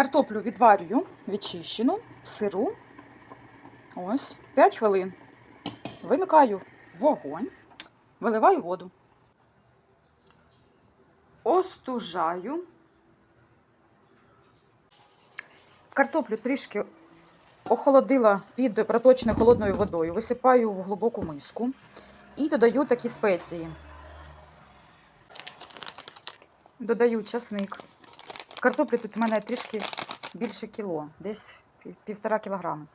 Картоплю відварюю, відчищену, сиру. Ось, 5 хвилин. Вимикаю вогонь, виливаю воду. Остужаю. Картоплю трішки охолодила під проточною холодною водою, висипаю в глибоку миску і додаю такі спеції. Додаю часник. Картоплі тут у мене трішки більше кіло, десь півтора кілограми.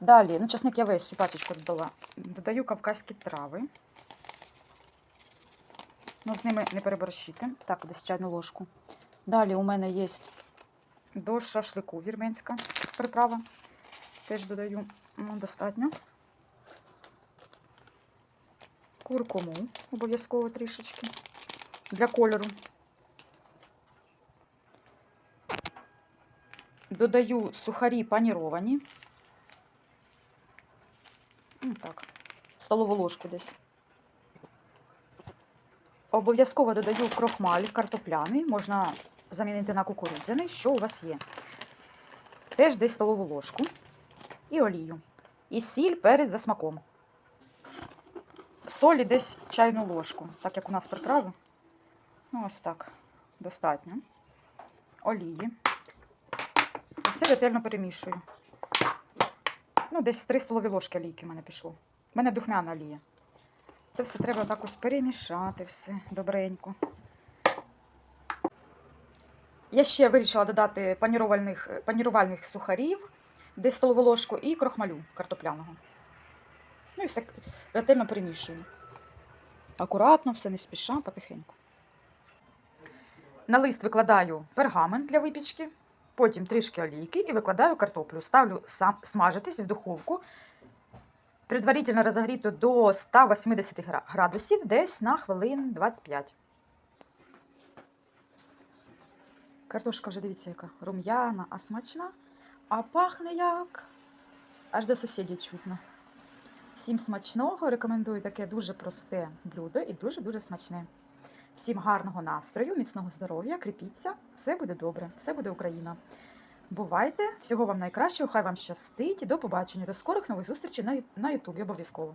Далі, ну часник я весь цю пачечку додала. Додаю кавказькі трави. Ну, з ними не переборщити. Так, десь чайну ложку. Далі у мене є до шашлику вірменська приправа. Теж додаю ну, достатньо. Куркуму обов'язково трішечки для кольору. Додаю сухарі паніровані. Ну, так, столову ложку десь. Обов'язково додаю крохмаль картопляний, можна замінити на кукурудзяний, що у вас є. Теж десь столову ложку і олію. І сіль перець за смаком. Солі десь чайну ложку, так як у нас приправи. Ну, ось так. Достатньо. Олії. Все ретельно перемішую. Ну, десь 3 столові ложки олійки в мене пішло. У мене духмяна олія. Це все треба так ось перемішати все добренько. Я ще вирішила додати панірувальних, панірувальних сухарів, десь столову ложку, і крохмалю картопляного. Ну і все ретельно перемішую. Акуратно, все не спіша, потихеньку. На лист викладаю пергамент для випічки, потім трішки олійки і викладаю картоплю. Ставлю сам смажитись в духовку предварительно розігріто до 180 градусів десь на хвилин 25. Картошка вже дивіться, яка рум'яна, а смачна. А пахне як. Аж до сусідів чутно. Всім смачного. Рекомендую таке дуже просте блюдо і дуже-дуже смачне. Всім гарного настрою, міцного здоров'я, кріпіться, все буде добре, все буде Україна. Бувайте, всього вам найкращого, хай вам щастить до побачення. До скорих нових зустрічей на Ютубі обов'язково.